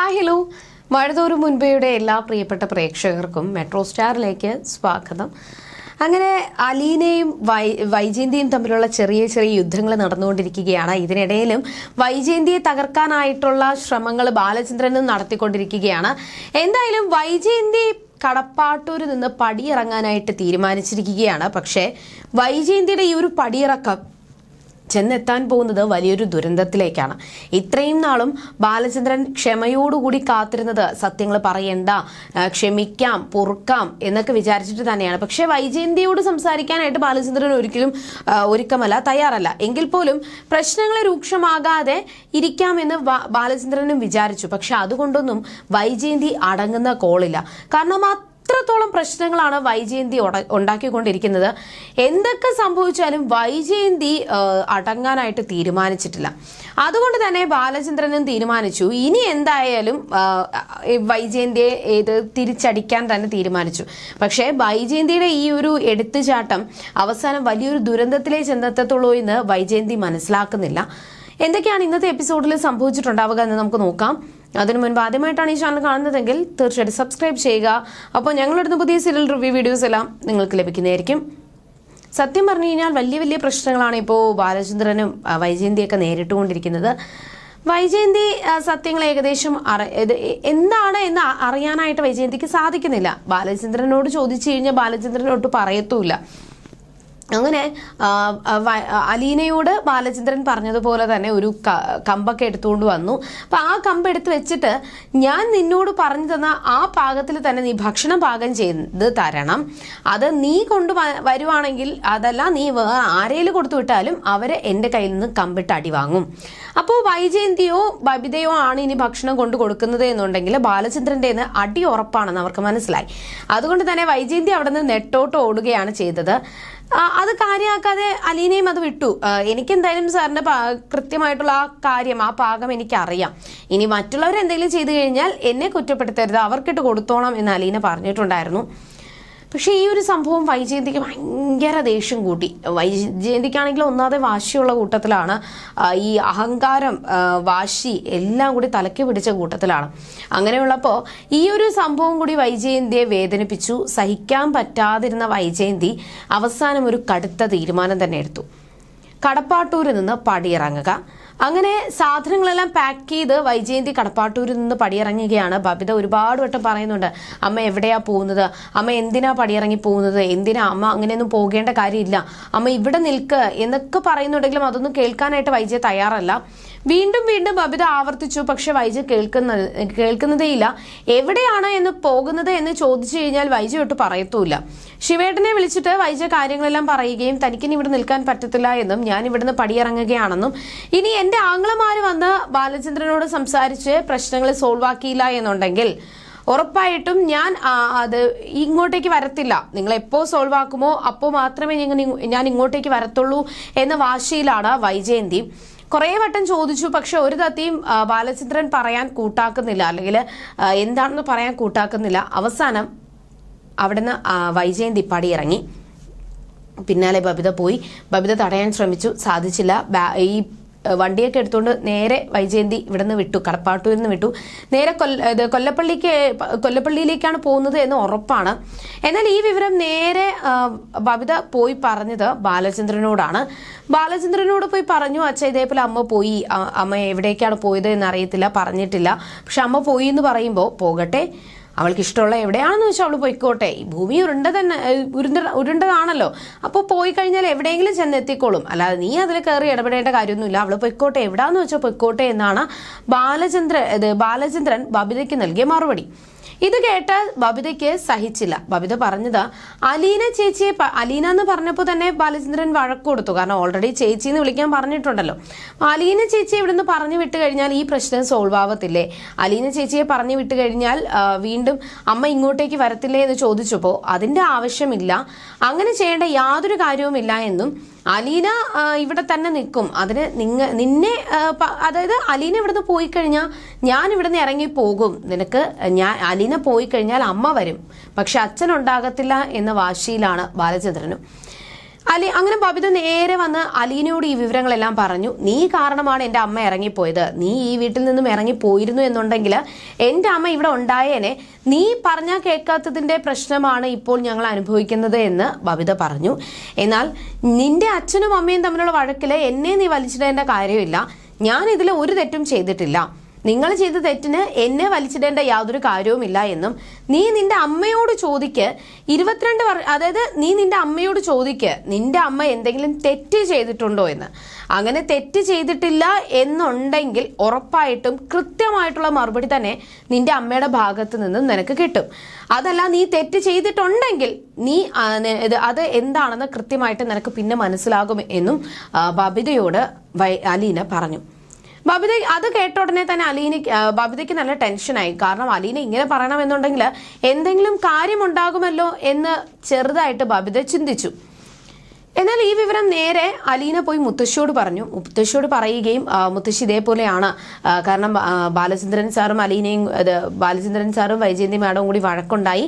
Hi hello മഴതോറും മുൻപയുടെ എല്ലാ പ്രിയപ്പെട്ട പ്രേക്ഷകർക്കും മെട്രോ സ്റ്റാറിലേക്ക് സ്വാഗതം. അങ്ങനെ അലീനയും വൈ വൈജയന്തിയും തമ്മിലുള്ള ചെറിയ ചെറിയ യുദ്ധങ്ങൾ നടന്നുകൊണ്ടിരിക്കുകയാണ്. ഇതിനിടയിലും വൈജയന്തിയെ തകർക്കാനായിട്ടുള്ള ശ്രമങ്ങൾ ബാലചന്ദ്രനും നടത്തിക്കൊണ്ടിരിക്കുകയാണ്. എന്തായാലും വൈജയന്തി കടപ്പാട്ടൂരിൽ നിന്ന് പടിയിറങ്ങാനായിട്ട് തീരുമാനിച്ചിരിക്കുകയാണ്. പക്ഷേ വൈജയന്തിയുടെ ഈ ഒരു പടിയിറക്കം ചെന്നെത്താൻ പോകുന്നത് വലിയൊരു ദുരന്തത്തിലേക്കാണ്. ഇത്രയും നാളും ബാലചന്ദ്രൻ ക്ഷമയോടുകൂടി കാത്തിരുന്നത് സത്യങ്ങൾ പറയണ്ട ക്ഷമിക്കാം പൊറുക്കാം എന്നൊക്കെ വിചാരിച്ചിട്ട് തന്നെയാണ്. പക്ഷേ വൈജയന്തിയോട് സംസാരിക്കാനായിട്ട് ബാലചന്ദ്രൻ ഒരിക്കലും ഒരുക്കമല്ല തയ്യാറല്ല. എങ്കിൽ പോലും പ്രശ്നങ്ങൾ രൂക്ഷമാകാതെ ഇരിക്കാമെന്ന് ബാലചന്ദ്രനും വിചാരിച്ചു. പക്ഷെ അതുകൊണ്ടൊന്നും വൈജയന്തി അടങ്ങുന്ന കോളില്ല. കാരണം ആ അത്രത്തോളം പ്രശ്നങ്ങളാണ് വൈജയന്തി ഉണ്ടാക്കിക്കൊണ്ടിരിക്കുന്നത്. എന്തൊക്കെ സംഭവിച്ചാലും വൈജയന്തി അടങ്ങാനായിട്ട് തീരുമാനിച്ചിട്ടില്ല. അതുകൊണ്ട് തന്നെ ബാലചന്ദ്രനും തീരുമാനിച്ചു. ഇനി എന്തായാലും വൈജയന്തിയെ ഇത് തിരിച്ചടിക്കാൻ തന്നെ തീരുമാനിച്ചു. പക്ഷേ വൈജയന്തിയുടെ ഈ ഒരു എടുത്തുചാട്ടം അവസാനം വലിയൊരു ദുരന്തത്തിലേ ചെന്നെത്തത്തുള്ളൂ എന്ന് വൈജയന്തി മനസ്സിലാക്കുന്നില്ല. എന്തൊക്കെയാണ് ഇന്നത്തെ എപ്പിസോഡിൽ സംഭവിച്ചിട്ടുണ്ടാവുക എന്ന് നമുക്ക് നോക്കാം. അതിനു മുൻപ് ആദ്യമായിട്ടാണ് ഈ ചാനൽ കാണുന്നതെങ്കിൽ തീർച്ചയായിട്ടും സബ്സ്ക്രൈബ് ചെയ്യുക. അപ്പോൾ ഞങ്ങളുടെ പുതിയ സീരിയൽ റിവ്യൂ വീഡിയോസ് എല്ലാം നിങ്ങൾക്ക് ലഭിക്കുന്നതായിരിക്കും. സത്യം പറഞ്ഞു കഴിഞ്ഞാൽ വലിയ വലിയ പ്രശ്നങ്ങളാണ് ഇപ്പോൾ ബാലചന്ദ്രനും വൈജയന്തിയൊക്കെ നേരിട്ടുകൊണ്ടിരിക്കുന്നത്. വൈജയന്തി സത്യങ്ങൾ ഏകദേശം എന്താണ് എന്ന് അറിയാനായിട്ട് വൈജയന്തിക്ക് സാധിക്കുന്നില്ല. ബാലചന്ദ്രനോട് ചോദിച്ചു കഴിഞ്ഞാൽ ബാലചന്ദ്രനോട്ട് പറയത്തുമില്ല. അങ്ങനെ അലീനയോട് ബാലചന്ദ്രൻ പറഞ്ഞതുപോലെ തന്നെ ഒരു കമ്പൊക്കെ എടുത്തുകൊണ്ട് വന്നു. അപ്പം ആ കമ്പ് എടുത്ത് വെച്ചിട്ട് ഞാൻ നിന്നോട് പറഞ്ഞു തന്ന ആ പാകത്തിൽ തന്നെ നീ ഭക്ഷണം പാകം ചെയ്ത് തരണം. അത് നീ കൊണ്ട് വരുവാണെങ്കിൽ അതല്ല നീ ആരേലും കൊടുത്തു വിട്ടാലും അവർ എന്റെ കയ്യിൽ നിന്ന് കമ്പിട്ട് അടി വാങ്ങും. അപ്പോൾ വൈജയന്തിയോ ബബിതയോ ആണ് ഇനി ഭക്ഷണം കൊണ്ട് കൊടുക്കുന്നത് എന്നുണ്ടെങ്കിൽ ബാലചന്ദ്രന്റെ അടി ഉറപ്പാണെന്ന് അവർക്ക് മനസ്സിലായി. അതുകൊണ്ട് തന്നെ വൈജയന്തി അവിടെ നിന്ന് നെട്ടോട്ട് ഓടുകയാണ് ചെയ്തത്. അത് കാര്യമാക്കാതെ അലീനയും അത് വിട്ടു. എനിക്ക് എന്തായാലും സാറിന്റെ കൃത്യമായിട്ടുള്ള ആ കാര്യം ആ പാകം എനിക്കറിയാം. ഇനി മറ്റുള്ളവർ എന്തെങ്കിലും ചെയ്തു കഴിഞ്ഞാൽ എന്നെ കുറ്റപ്പെടുത്തരുത്. അവർക്കിട്ട് കൊടുത്തോണം എന്ന് അലീന പറഞ്ഞിട്ടുണ്ടായിരുന്നു. പക്ഷേ ഈ ഒരു സംഭവം വൈജയന്തിക്ക് ഭയങ്കര ദേഷ്യം കൂട്ടി. വൈജയന്തിക്കാണെങ്കിൽ ഒന്നാതെ വാശിയുള്ള കൂട്ടത്തിലാണ്. ഈ അഹങ്കാരം വാശി എല്ലാം കൂടി തലയ്ക്ക് പിടിച്ച കൂട്ടത്തിലാണ്. അങ്ങനെയുള്ളപ്പോൾ ഈ ഒരു സംഭവം കൂടി വൈജയന്തിയെ വേദനിപ്പിച്ചു. സഹിക്കാൻ പറ്റാതിരുന്ന വൈജയന്തി അവസാനം ഒരു കടുത്ത തീരുമാനം തന്നെ എടുത്തു. കടപ്പാട്ടൂരിൽ നിന്ന് പടിയിറങ്ങുക. അങ്ങനെ സാധനങ്ങളെല്ലാം പാക്ക് ചെയ്ത് വൈജയന്തി കടപ്പാട്ടൂരിൽ നിന്ന് പടിയിറങ്ങുകയാണ്. ബബിത ഒരുപാട് വട്ടം പറയുന്നുണ്ട് അമ്മ എവിടെയാ പോകുന്നത്? അമ്മ എന്തിനാ പടിയിറങ്ങി പോകുന്നത്? എന്തിനാ അമ്മ അങ്ങനെയൊന്നും പോകേണ്ട കാര്യമില്ല? അമ്മ ഇവിടെ നിൽക്ക് എന്നൊക്കെ പറയുന്നുണ്ടെങ്കിലും അതൊന്നും കേൾക്കാനായിട്ട് വൈജയ തയ്യാറല്ല. വീണ്ടും വീണ്ടും ബബിത ആവർത്തിച്ചു. പക്ഷെ വൈജ കേൾക്കുന്ന കേൾക്കുന്നതേയില്ല. എവിടെയാണ് എന്ന് പോകുന്നത് എന്ന് ചോദിച്ചു കഴിഞ്ഞാൽ വൈജ ഒട്ട് പറയത്തൂല ശിവേട്ടനെ വിളിച്ചിട്ട് വൈജ കാര്യങ്ങളെല്ലാം പറയുകയും തനിക്കിനി ഇവിടെ നിൽക്കാൻ പറ്റത്തില്ല എന്നും ഞാൻ ഇവിടുന്ന് പടിയിറങ്ങുകയാണെന്നും. ഇനി എന്റെ ആംഗ്ലമാർ വന്ന് ബാലചന്ദ്രനോട് സംസാരിച്ച് പ്രശ്നങ്ങൾ സോൾവ് ആക്കിയില്ല എന്നുണ്ടെങ്കിൽ ഉറപ്പായിട്ടും ഞാൻ അത് ഇങ്ങോട്ടേക്ക് വരത്തില്ല. നിങ്ങൾ എപ്പോ സോൾവ് ആക്കുമോ? അപ്പോൾ മാത്രമേ ഞാൻ ഇങ്ങോട്ടേക്ക് വരത്തുള്ളൂ എന്ന വാശിയിലാണ് വൈജയന്തി. കുറേ വട്ടം ചോദിച്ചു പക്ഷെ ഒരു തത്തിയും ബാലചന്ദ്രൻ പറയാൻ കൂട്ടാക്കുന്നില്ല. അല്ലെങ്കിൽ എന്താണെന്ന് പറയാൻ കൂട്ടാക്കുന്നില്ല. അവസാനം അവിടുന്ന് വൈജയന്തി പടിയിറങ്ങി. പിന്നാലെ ബബിത പോയി. ബബിത തടയാൻ ശ്രമിച്ചു. സാധിച്ചില്ല. ഈ വണ്ടിയൊക്കെ എടുത്തുകൊണ്ട് നേരെ വൈജയന്തി ഇവിടെ നിന്ന് വിട്ടു കടപ്പാട്ടൂരിൽ നിന്ന് വിട്ടു. നേരെ കൊല്ല കൊല്ലപ്പള്ളിക്ക് കൊല്ലപ്പള്ളിയിലേക്കാണ് പോകുന്നത് എന്ന് ഉറപ്പാണ്. എന്നാൽ ഈ വിവരം നേരെ ബബിത പോയി പറഞ്ഞത് ബാലചന്ദ്രനോടാണ്. ബാലചന്ദ്രനോട് പോയി പറഞ്ഞു അച്ഛ ഇതേപോലെ അമ്മ പോയി. അമ്മ എവിടേക്കാണ് പോയത് എന്നറിയത്തില്ല പറഞ്ഞിട്ടില്ല. പക്ഷെ അമ്മ പോയി എന്ന് പറയുമ്പോൾ പോകട്ടെ. അവൾക്ക് ഇഷ്ടമുള്ള എവിടെയാണെന്ന് വെച്ചാൽ അവൾ പോയിക്കോട്ടെ. ഈ ഭൂമി ഉരുണ്ട തന്നെ ഉരുണ്ട ഉരുണ്ടതാണല്ലോ. അപ്പോൾ പോയി കഴിഞ്ഞാൽ എവിടെയെങ്കിലും ചെന്ന് എത്തിക്കോളും അല്ലാതെ നീ അതിൽ കയറി ഇടപെടേണ്ട കാര്യമൊന്നുമില്ല. അവൾ പൊയ്ക്കോട്ടെ എവിടാന്ന് വെച്ചാൽ പൊയ്ക്കോട്ടെ എന്നാണ് ബാലചന്ദ്ര ഇത് ബാലചന്ദ്രൻ ബബിതയ്ക്ക് നൽകിയ മറുപടി. ഇത് കേട്ട ബബിതയ്ക്ക് സഹിച്ചില്ല. ബബിത പറഞ്ഞത് അലീന ചേച്ചിയെ അലീന എന്ന് പറഞ്ഞപ്പോൾ തന്നെ ബാലചന്ദ്രൻ വഴക്ക് കൊടുത്തു. കാരണം ഓൾറെഡി ചേച്ചി എന്ന് വിളിക്കാൻ പറഞ്ഞിട്ടുണ്ടല്ലോ. അലീന ചേച്ചി ഇവിടുന്ന് പറഞ്ഞു വിട്ട് കഴിഞ്ഞാൽ ഈ പ്രശ്നം സോൾവ് ആവത്തില്ലേ? അലീന ചേച്ചിയെ പറഞ്ഞു വിട്ട് കഴിഞ്ഞാൽ വീണ്ടും അമ്മ ഇങ്ങോട്ടേക്ക് വരത്തില്ലേ എന്ന് ചോദിച്ചപ്പോൾ അതിന്റെ ആവശ്യമില്ല. അങ്ങനെ ചെയ്യേണ്ട യാതൊരു കാര്യവുമില്ല എന്നും അലീന ഇവിടെ തന്നെ നിൽക്കും. അതിന് നിങ്ങ നിന്നെ അതായത് അലീന ഇവിടുന്ന് പോയി കഴിഞ്ഞാൽ ഞാൻ ഇവിടുന്ന് ഇറങ്ങി പോകും. നിനക്ക് ഞാൻ അലീന പോയി കഴിഞ്ഞാൽ അമ്മ വരും. പക്ഷെ അച്ഛൻ ഉണ്ടാകത്തില്ല എന്ന വാശിയിലാണ് ബാലചന്ദ്രനും. അലി അങ്ങനെ ബബിത നേരെ വന്ന് അലീനയോട് ഈ വിവരങ്ങളെല്ലാം പറഞ്ഞു. നീ കാരണമാണ് എന്റെ അമ്മ ഇറങ്ങിപ്പോയത്. നീ ഈ വീട്ടിൽ നിന്നും ഇറങ്ങിപ്പോയിരുന്നു എന്നുണ്ടെങ്കിൽ എന്റെ അമ്മ ഇവിടെ ഉണ്ടായേനെ. നീ പറഞ്ഞാൽ കേൾക്കാത്തതിന്റെ പ്രശ്നമാണ് ഇപ്പോൾ ഞങ്ങൾ അനുഭവിക്കുന്നത് എന്ന് ബബിത പറഞ്ഞു. എന്നാൽ നിന്റെ അച്ഛനും അമ്മയും തമ്മിലുള്ള വഴക്കിൽ എന്നെ നീ വലിച്ചിടേണ്ട കാര്യമില്ല. ഞാൻ ഇതിൽ ഒരു തെറ്റും ചെയ്തിട്ടില്ല. നിങ്ങൾ ചെയ്ത തെറ്റിന് എന്നെ വലിച്ചിടേണ്ട യാതൊരു കാര്യവുമില്ല എന്നും നീ നിന്റെ അമ്മയോട് ചോദിക്ക് ഇരുപത്തിരണ്ട് വർ അതായത് നീ നിന്റെ അമ്മയോട് ചോദിക്ക് നിന്റെ അമ്മ എന്തെങ്കിലും തെറ്റ് ചെയ്തിട്ടുണ്ടോ എന്ന്. അങ്ങനെ തെറ്റ് ചെയ്തിട്ടില്ല എന്നുണ്ടെങ്കിൽ ഉറപ്പായിട്ടും കൃത്യമായിട്ടുള്ള മറുപടി തന്നെ നിന്റെ അമ്മയുടെ ഭാഗത്ത് നിന്നും നിനക്ക് കിട്ടും. അതല്ല നീ തെറ്റ് ചെയ്തിട്ടുണ്ടെങ്കിൽ നീ അത് എന്താണെന്ന് കൃത്യമായിട്ട് നിനക്ക് പിന്നെ മനസ്സിലാകും എന്നും ബബിതയോട് അലീന പറഞ്ഞു. ബബിത അത് കേട്ട ഉടനെ തന്നെ അലീന ബബിതയ്ക്ക് നല്ല ടെൻഷനായി കാരണം അലീന ഇങ്ങനെ പറയണമെന്നുണ്ടെങ്കിൽ എന്തെങ്കിലും കാര്യമുണ്ടാകുമല്ലോ എന്ന് ചെറുതായിട്ട് ബബിത ചിന്തിച്ചു. എന്നാൽ ഈ വിവരം നേരെ അലീന പോയി മുത്തശ്ശിയോട് പറഞ്ഞു. മുത്തശ്ശിയോട് പറയുകയും മുത്തശ്ശി ഇതേപോലെയാണ്. കാരണം ബാലചന്ദ്രൻ സാറും അലീനയും ബാലചന്ദ്രൻ സാറും വൈജയന്തി മാഡവും കൂടി വഴക്കുണ്ടായി.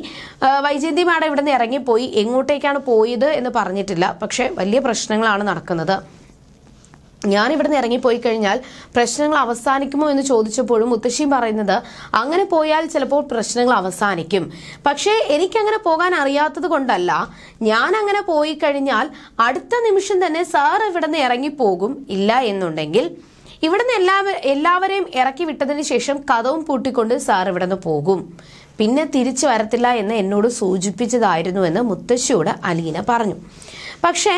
വൈജയന്തി മാഡം ഇവിടെ നിന്ന് ഇറങ്ങിപ്പോയി. എങ്ങോട്ടേക്കാണ് പോയത് എന്ന് പറഞ്ഞിട്ടില്ല. പക്ഷേ വലിയ പ്രശ്നങ്ങളാണ് നടക്കുന്നത്. ഞാൻ ഇവിടുന്ന് ഇറങ്ങിപ്പോയി കഴിഞ്ഞാൽ പ്രശ്നങ്ങൾ അവസാനിക്കുമോ എന്ന് ചോദിച്ചപ്പോഴും മുത്തശ്ശി പറയുന്നത് അങ്ങനെ പോയാൽ ചിലപ്പോൾ പ്രശ്നങ്ങൾ അവസാനിക്കും. പക്ഷേ എനിക്കങ്ങനെ പോകാൻ അറിയാത്തത് കൊണ്ടല്ല. ഞാൻ അങ്ങനെ പോയി കഴിഞ്ഞാൽ അടുത്ത നിമിഷം തന്നെ സാർ ഇവിടുന്ന് ഇറങ്ങിപ്പോകും. ഇല്ല എന്നുണ്ടെങ്കിൽ ഇവിടുന്ന് എല്ലാവ എല്ലാവരെയും ഇറക്കി വിട്ടതിന് ശേഷം കഥവും പൂട്ടിക്കൊണ്ട് സാർ ഇവിടുന്ന് പോകും. പിന്നെ തിരിച്ചു വരത്തില്ല എന്ന് എന്നോട് സൂചിപ്പിച്ചതായിരുന്നു എന്ന് മുത്തശ്ശിയോട് അലീന പറഞ്ഞു. പക്ഷേ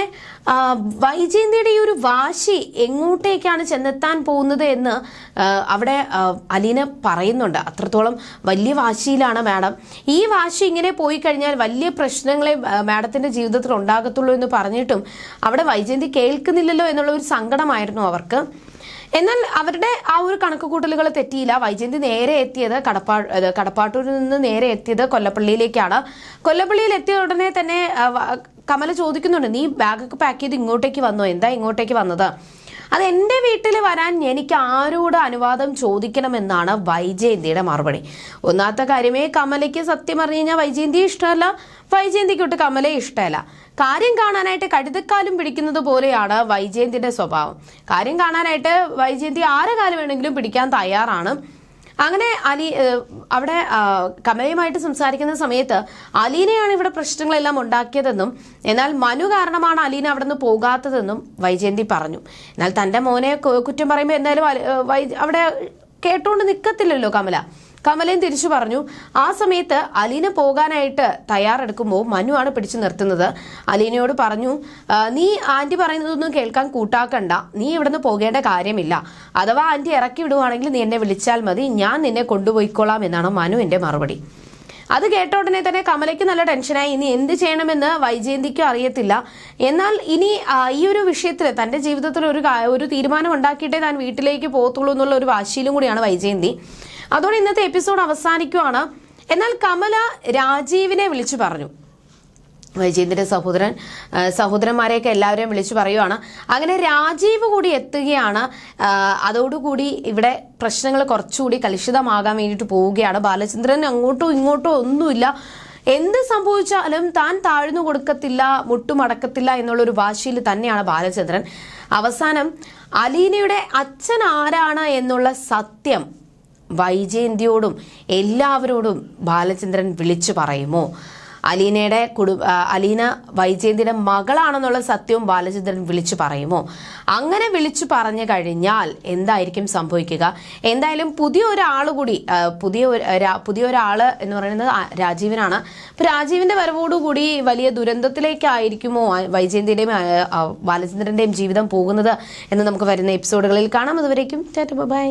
വൈജയന്തിയുടെ ഈ ഒരു വാശി എങ്ങോട്ടേക്കാണ് ചെന്നെത്താൻ പോകുന്നത് എന്ന് അവിടെ അലീന പറയുന്നുണ്ട്. അത്രത്തോളം വലിയ വാശിയിലാണ് മാഡം. ഈ വാശി ഇങ്ങനെ പോയി കഴിഞ്ഞാൽ വലിയ പ്രശ്നങ്ങളെ മാഡത്തിന്റെ ജീവിതത്തിൽ ഉണ്ടാകത്തുള്ളൂ എന്ന് പറഞ്ഞിട്ടും അവിടെ വൈജയന്തി കേൾക്കുന്നില്ലല്ലോ എന്നുള്ള ഒരു സങ്കടമായിരുന്നു അവർക്ക്. എന്നാൽ അവരുടെ ആ ഒരു കണക്കുകൂട്ടലുകൾ തെറ്റിയില്ല. വൈജയന്തി നേരെ എത്തിയത് കടപ്പാ കടപ്പാട്ടൂരിൽ നിന്ന് നേരെ എത്തിയത് കൊല്ലപ്പള്ളിയിലേക്കാണ്. കൊല്ലപ്പള്ളിയിൽ എത്തിയ ഉടനെ തന്നെ കമല ചോദിക്കുന്നുണ്ട് നീ ബാഗൊക്കെ പാക്ക് ചെയ്ത് ഇങ്ങോട്ടേക്ക് വന്നോ? എന്താ ഇങ്ങോട്ടേക്ക് വന്നത്? അത് എന്റെ വീട്ടിൽ വരാൻ എനിക്ക് ആരോട് അനുവാദം ചോദിക്കണമെന്നാണ് വൈജയന്തിയുടെ മറുപടി. ഒന്നാമത്തെ കാര്യമേ കമലയ്ക്ക് സത്യം പറഞ്ഞു കഴിഞ്ഞാൽ വൈജയന്തി ഇഷ്ടമല്ല. വൈജയന്തിക്കൊട്ട് കമലയെ ഇഷ്ടമല്ല. കാര്യം കാണാനായിട്ട് കഴുതക്കാലും പിടിക്കുന്നത് പോലെയാണ് വൈജയന്തിയുടെ സ്വഭാവം. കാര്യം കാണാനായിട്ട് വൈജയന്തി ആരെ കാലം വേണമെങ്കിലും പിടിക്കാൻ തയ്യാറാണ്. അങ്ങനെ അലി അവിടെ കമലയുമായിട്ട് സംസാരിക്കുന്ന സമയത്ത് അലീനയാണ് ഇവിടെ പ്രശ്നങ്ങളെല്ലാം ഉണ്ടാക്കിയതെന്നും എന്നാൽ മനു കാരണമാണ് അലീന അവിടെ നിന്ന് പോകാത്തതെന്നും വൈജയന്തി പറഞ്ഞു. എന്നാൽ തന്റെ മോനെ കുറ്റം പറയുമ്പോൾ എന്തായാലും അവിടെ കേട്ടുകൊണ്ട് നിൽക്കത്തില്ലല്ലോ കമല. കമലയും തിരിച്ചു പറഞ്ഞു ആ സമയത്ത് അലീന പോകാനായിട്ട് തയ്യാറെടുക്കുമ്പോൾ മനു ആണ് പിടിച്ചു നിർത്തുന്നത്. അലീനയോട് പറഞ്ഞു "ആ, നീ ആന്റി പറയുന്നതൊന്നും കേൾക്കാൻ കൂട്ടാക്കണ്ട. നീ ഇവിടുന്ന് പോകേണ്ട കാര്യമില്ല. അഥവാ ആന്റി ഇറക്കി വിടുവാണെങ്കിൽ നീ എന്നെ വിളിച്ചാൽ മതി. ഞാൻ നിന്നെ കൊണ്ടുപോയിക്കോളാം എന്നാണ് മനു മനുവിന്റെ മറുപടി. അത് കേട്ട ഉടനെ തന്നെ കമലയ്ക്ക് നല്ല ടെൻഷനായി. ഇനി എന്ത് ചെയ്യണമെന്ന് വൈജയന്തിക്കും അറിയത്തില്ല. എന്നാൽ ഇനി ഈ ഒരു വിഷയത്തിൽ തന്റെ ജീവിതത്തിൽ ഒരു ഒരു തീരുമാനം ഉണ്ടാക്കിയിട്ടേ താൻ വീട്ടിലേക്ക് പോകത്തുള്ളൂ എന്നുള്ള ഒരു വാശിയിലും കൂടിയാണ് വൈജയന്തി. അതോടെ ഇന്നത്തെ എപ്പിസോഡ് അവസാനിക്കുവാണ്. എന്നാൽ കമല രാജീവിനെ വിളിച്ചു പറഞ്ഞു. വൈജയന്തിന്റെ സഹോദരൻ സഹോദരന്മാരെയൊക്കെ എല്ലാവരെയും വിളിച്ചു പറയുവാണ്. അങ്ങനെ രാജീവ് കൂടി എത്തുകയാണ്. അതോടുകൂടി ഇവിടെ പ്രശ്നങ്ങൾ കുറച്ചുകൂടി കലുഷിതമാകാൻ വേണ്ടിയിട്ട് പോവുകയാണ്. ബാലചന്ദ്രൻ അങ്ങോട്ടോ ഇങ്ങോട്ടോ ഒന്നുമില്ല. എന്ത് സംഭവിച്ചാലും താൻ താഴ്ന്നു കൊടുക്കത്തില്ല മുട്ടുമടക്കത്തില്ല എന്നുള്ള ഒരു വാശിയിൽ തന്നെയാണ് ബാലചന്ദ്രൻ. അവസാനം അലീനയുടെ അച്ഛൻ ആരാണ് എന്നുള്ള സത്യം വൈജയന്തിയോടും എല്ലാവരോടും ബാലചന്ദ്രൻ വിളിച്ചു പറയുമോ? അലീനയുടെ കുടു അലീന വൈജയന്തിയുടെ മകളാണെന്നുള്ള സത്യവും ബാലചന്ദ്രൻ വിളിച്ചു പറയുമോ? അങ്ങനെ വിളിച്ചു പറഞ്ഞു കഴിഞ്ഞാൽ എന്തായിരിക്കും സംഭവിക്കുക? എന്തായാലും പുതിയ ഒരാൾ കൂടി പുതിയ പുതിയ ഒരാൾ എന്ന് പറയുന്നത് രാജീവനാണ്. അപ്പൊ രാജീവിന്റെ വരവോടുകൂടി വലിയ ദുരന്തത്തിലേക്കായിരിക്കുമോ വൈജയന്തിയുടെയും ബാലചന്ദ്രന്റെയും ജീവിതം പോകുന്നത് എന്ന് നമുക്ക് വരുന്ന എപ്പിസോഡുകളിൽ കാണാം. അതുവരേക്കും ബൈ.